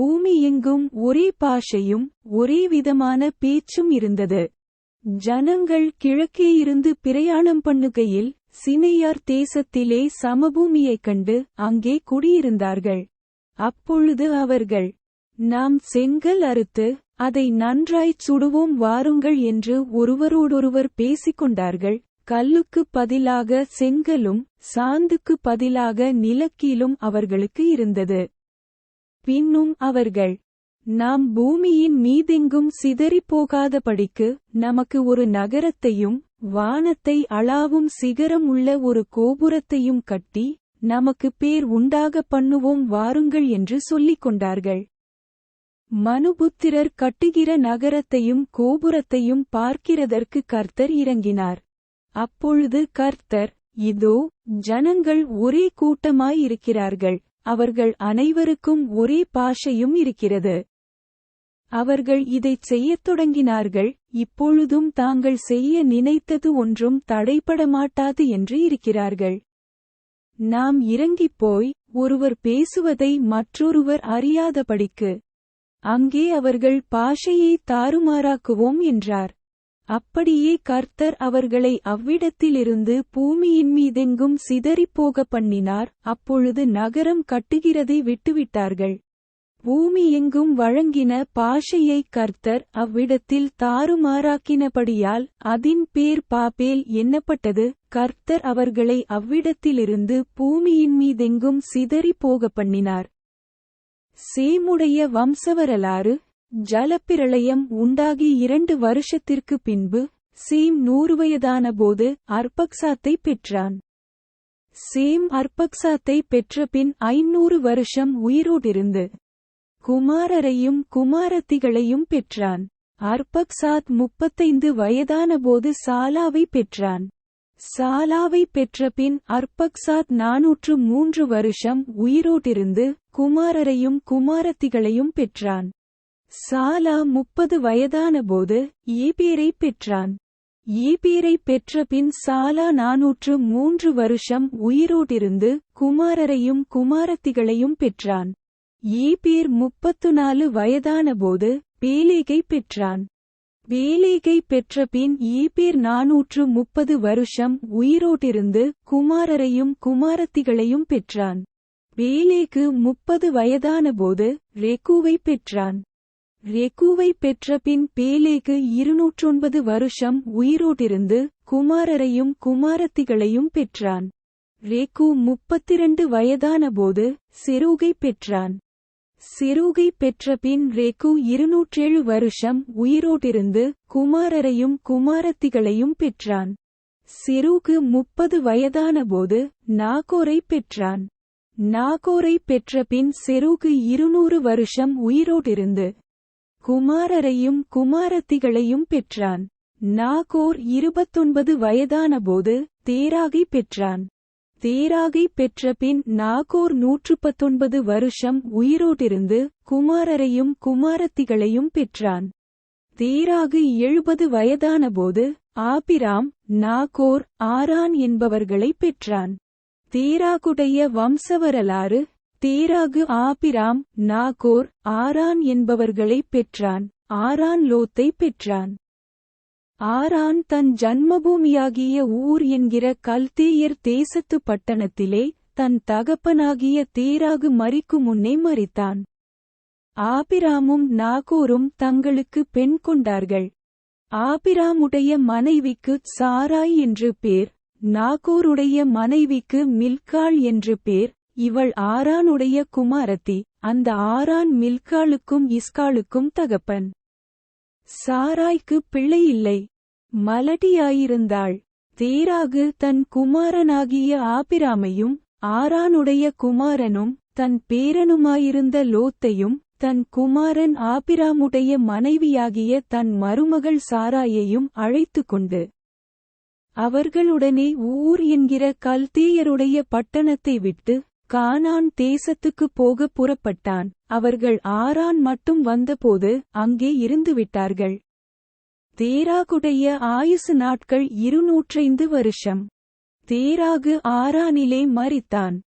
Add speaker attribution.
Speaker 1: பூமி எங்கும் ஒரே பாஷையும் ஒரே விதமான பேச்சும் இருந்தது. ஜனங்கள் கிழக்கே இருந்து பிரயாணம் பண்ணுகையில் சினையார் தேசத்திலே சமபூமியைக் கண்டு அங்கே குடியிருந்தார்கள். அப்பொழுது அவர்கள் நாம் செங்கல் அறுத்து அதை நன்றாய்ச் சுடுவோம் வாருங்கள் என்று ஒருவரோடொருவர் பேசிக்கொண்டார்கள். கல்லுக்குப் பதிலாக செங்கலும் சாந்துக்குப் பதிலாக நிலக்கீலும் அவர்களுக்கு இருந்தது. பின்னும் அவர்கள் நாம் பூமியின் மீதெங்கும் சிதறிப் போகாதபடிக்கு நமக்கு ஒரு நகரத்தையும் வானத்தை அளாவும் சிகரம் உள்ள ஒரு கோபுரத்தையும் கட்டி நமக்கு பேர் உண்டாக பண்ணுவோம் வாருங்கள் என்று சொல்லிக் கொண்டார்கள். மனுபுத்திரர் கட்டுகிற நகரத்தையும் கோபுரத்தையும் பார்க்கிறதற்கு கர்த்தர் இறங்கினார். அப்பொழுது கர்த்தர் இதோ ஜனங்கள் ஒரே கூட்டமாயிருக்கிறார்கள். அவர்கள் அனைவருக்கும் ஒரே பாஷையும் இருக்கிறது. அவர்கள் இதைச் செய்யத் தொடங்கினார்கள் இப்பொழுதும் தாங்கள் செய்ய நினைத்தது ஒன்றும் தடைபட மாட்டாது என்று இருக்கிறார்கள். நாம் இறங்கிப் போய் ஒருவர் பேசுவதை மற்றொருவர் அறியாதபடிக்கு அங்கே அவர்கள் பாஷையை தாறுமாறாக்குவோம் என்றார். அப்படியே கர்த்தர் அவர்களை அவ்விடத்திலிருந்து பூமியின் மீதெங்கும் சிதறிப்போக பண்ணினார். அப்பொழுது நகரம் கட்டுகிறதை விட்டுவிட்டார்கள். பூமி எங்கும் வழங்கின பாஷையை கர்த்தர் அவ்விடத்தில் தாறுமாறாக்கினபடியால் அதின் பேர் பாபேல் எண்ணப்பட்டது கர்த்தர் அவர்களை அவ்விடத்திலிருந்து பூமியின் மீதெங்கும் சிதறிப் போக பண்ணினார். சேமுடைய வம்சவரலாறு ஜலப்பிரளயம் உண்டாகி இரண்டு வருஷத்திற்கு பின்பு சீம் நூறு வயதானபோது அர்பக்சாத்தை பெற்றான். சேம் அர்பக்சாத்தை பெற்றபின் ஐநூறு வருஷம் உயிரோடிருந்து குமாரரையும் குமாரத்திகளையும் பெற்றான். அர்பக்சாத் முப்பத்தைந்து வயதானபோது சாலாவை பெற்றான். சாலாவை பெற்றபின் அர்பக்சாத் நாநூற்று மூன்று வருஷம் உயிரோட்டிருந்து குமாரரையும் குமாரத்திகளையும் பெற்றான். சாலா முப்பது வயதானபோது ஏபேரை பெற்றான். ஏபேரை பெற்றபின் சாலா நாநூற்று மூன்று வருஷம் உயிரோடிருந்து குமாரரையும் குமாரத்திகளையும் பெற்றான். ஏபேர் முப்பத்து நாலு வயதானபோது பேலேகை பெற்றான். பேலேகை பெற்றபின் ஏபேர் நாநூற்று முப்பது வருஷம் உயிரோட்டிருந்து குமாரரையும் குமாரத்திகளையும் பெற்றான். பேலேக்கு முப்பது வயதானபோது ரெக்குவை பெற்றான். ரெக்குவை பெற்றபின் பேலேக்கு இருநூற்றொன்பது வருஷம் உயிரோட்டிருந்து குமாரரையும் குமாரத்திகளையும் பெற்றான். ரேக்கு முப்பத்திரண்டு வயதானபோது செரூகை பெற்றான். செரூகை பெற்றபின் ரேக்கு இருநூற்றேழு வருஷம் உயிரோட்டிருந்து குமாரரையும் குமாரத்திகளையும் பெற்றான். செரூகு முப்பது வயதானபோது நாகோரை பெற்றான். நாகோரை பெற்றபின் செரூகு இருநூறு வருஷம் உயிரோட்டிருந்து குமாரரையும் குமாரத்திகளையும் பெற்றான். நாகோர் இருபத்தொன்பது வயதானபோது தேராகி பெற்றான். தேராகை பெற்றபின் நாகோர் நூற்று பத்தொன்பது வருஷம் உயிரோட்டிருந்து குமாரரையும் குமாரத்திகளையும் பெற்றான். தேராகு எழுபது வயதானபோது ஆபிராம் நாகோர் ஆரான் என்பவர்களைப் பெற்றான். தேராகுடைய வம்சவரலாறு தேராகு ஆபிராம் நாகோர் ஆரான் என்பவர்களைப் பெற்றான். ஆரான் லோத்தை பெற்றான். ஆரான் தன் ஜன்மபூமியாகிய ஊர் என்கிற கல்தேயர் தேசத்து பட்டணத்திலே தன் தகப்பனாகிய தேராகு மறிக்கு முன்னே மறித்தான் ஆபிராமும் நாகோரும் தங்களுக்கு பெண் கொண்டார்கள். ஆபிராமுடைய மனைவிக்கு சாராய் என்று பேர் நாகோருடைய மனைவிக்கு மில்காள் என்று பேர் இவள் ஆரானுடைய குமாரத்தி அந்த ஆரான் மில்காளுக்கும் இஸ்காளுக்கும் தகப்பன். சாராய்க்கு பிள்ளை இல்லை மலடியாயிருந்தாள் தேராகு தன் குமாரனாகிய ஆபிராமையும் ஆரானுடைய குமாரனும் தன் பேரனுமாயிருந்த லோத்தையும் தன் குமாரன் ஆபிராமுடைய மனைவியாகிய தன் மருமகள் சாராயையும் அழைத்து கொண்டு அவர்களுடனே ஊர் என்கிற கல்தேயருடைய பட்டணத்தை விட்டு கானான் தேசத்துக்குப் போக புறப்பட்டான். அவர்கள் ஆரான் மட்டும் வந்தபோது அங்கே இருந்துவிட்டார்கள் தேராகுடைய ஆயுசு நாட்கள் இருநூற்றைந்து வருஷம். தேராகு ஆரானிலே மறித்தான்